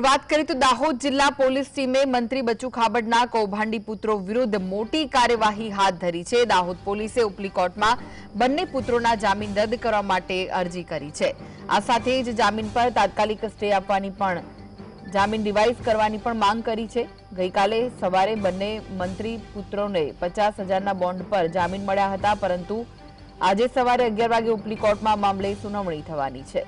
વાત કરીએ તો દાહોદ જિલ્લા પોલીસ ટીમે મંત્રી બચુ ખાબડના કૌભાંડી પુત્રો વિરુદ્ધ મોટી કાર્યવાહી હાથ ધરી છે. દાહોદ પોલીસે ઉપલી કોર્ટમાં બંને પુત્રોના જામીન રદ કરવા માટે અરજી કરી છે. આ સાથે જ જામીન પર તાત્કાલિક સ્ટે આપવાની પણ, જામીન રિવાઇઝ કરવાની પણ માંગ કરી છે. ગઈકાલે સવારે બંને મંત્રી પુત્રોને પચાસ હજારના બોન્ડ પર જામીન મળ્યા હતા, પરંતુ આજે સવારે અગિયાર વાગે ઉપલી કોર્ટમાં મામલે સુનાવણી થવાની છે.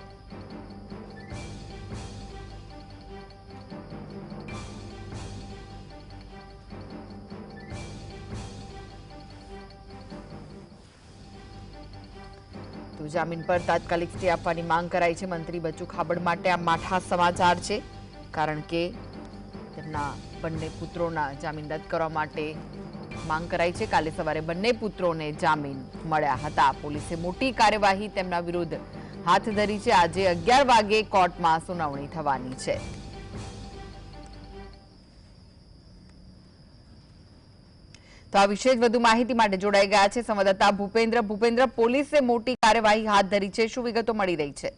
તો જામીન પર તાત્કાલિક સ્ટે આપવાની માંગ કરાઈ છે. મંત્રી બચુ ખાબડ માટે આ માઠા સમાચાર છે. કારણ કે તેમના બંને પુત્રોના જામીન રદ કરવા માટે માંગ કરાઈ છે. કાલે સવારે બંને પુત્રોને જામીન મળ્યા હતા. પોલીસે મોટી કાર્યવાહી તેમના વિરુદ્ધ હાથ ધરી છે. આજે અગિયાર વાગે કોર્ટમાં સુનાવણી થવાની છે. તો આ વિશે જ વધુ માહિતી માટે જોડાઈ ગયા છે સંવાદદાતા ભૂપેન્દ્ર. ભૂપેન્દ્ર, પોલીસે મોટી કાર્યવાહી હાથ ધરી છે. શું વિગતો મળી રહી છે?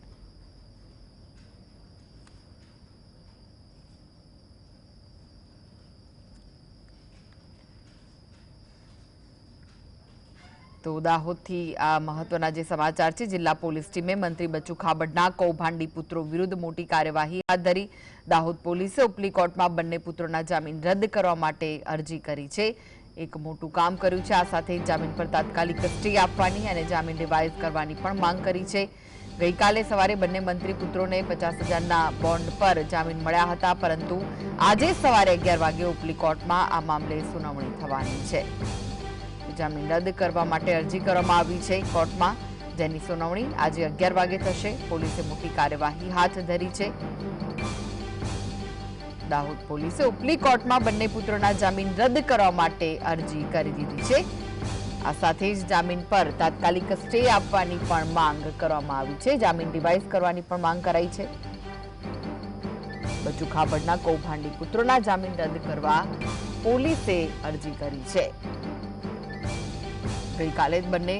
તો દાહોદથી આ મહત્વના જે સમાચાર છે, જિલ્લા પોલીસ ટીમે મંત્રી બચ્ચુ ખાબડના, કૌભાંડી પુત્રો વિરુદ્ધ મોટી કાર્યવાહી હાથ ધરી. દાહોદ પોલીસે ઉપલી કોર્ટમાં બંને પુત્રોના જામીન રદ કરવા માટે અરજી કરી છે. એક મોટું કામ કર્યું છે. આ સાથે જામીન પર તાત્કાલિક સ્ટે આપવાની અને જામીન રિવાઇઝ કરવાની પણ માંગ કરી છે. ગઈકાલે સવારે બંને મંત્રી પુત્રોને પચાસ હજારના બોન્ડ પર જામીન મળ્યા હતા, પરંતુ આજે સવારે અગિયાર વાગે ઉપલી કોર્ટમાં આ મામલે સુનાવણી થવાની છે. જામીન રદ કરવા માટે અરજી કરવામાં આવી છે કોર્ટમાં. જેની સુનાવણી આજે અગિયાર વાગે થશે. પોલીસે મોટી કાર્યવાહી હાથ ધરી છે. દાહોદ પોલીસે ઉપલી કોર્ટમાં બંને પુત્રોના જામીન રદ કરવા માટે અરજી કરી દીધી છે. આ સાથે જ જામીન પર તાત્કાલિક સ્ટે આપવાની પણ માંગ કરવામાં આવી છે. જામીન રિવાઇઝ કરવાની પણ માંગ કરાઈ છે. બચુ ખાબડના કૌભાંડી પુત્રોના જામીન રદ કરવા પોલીસે અરજી કરી છે. ગઈકાલે બંને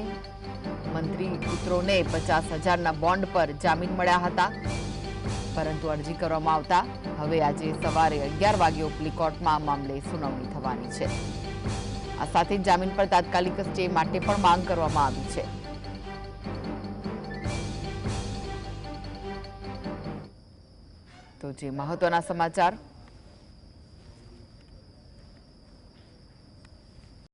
મંત્રી પુત્રોને પચાસ હજારના બોન્ડ પર જામીન મળ્યા હતા. પરંતુ અરજી કરવામાં આવતા હવે આજે સવારે અગિયાર વાગે ઉપલી કોર્ટમાં મામલે સુનાવણી થવાની છે. આ સાથે જામીન પર તાત્કાલિક સ્ટે માટે પણ માંગ કરવામાં આવી છે. તો જે મહત્વના સમાચાર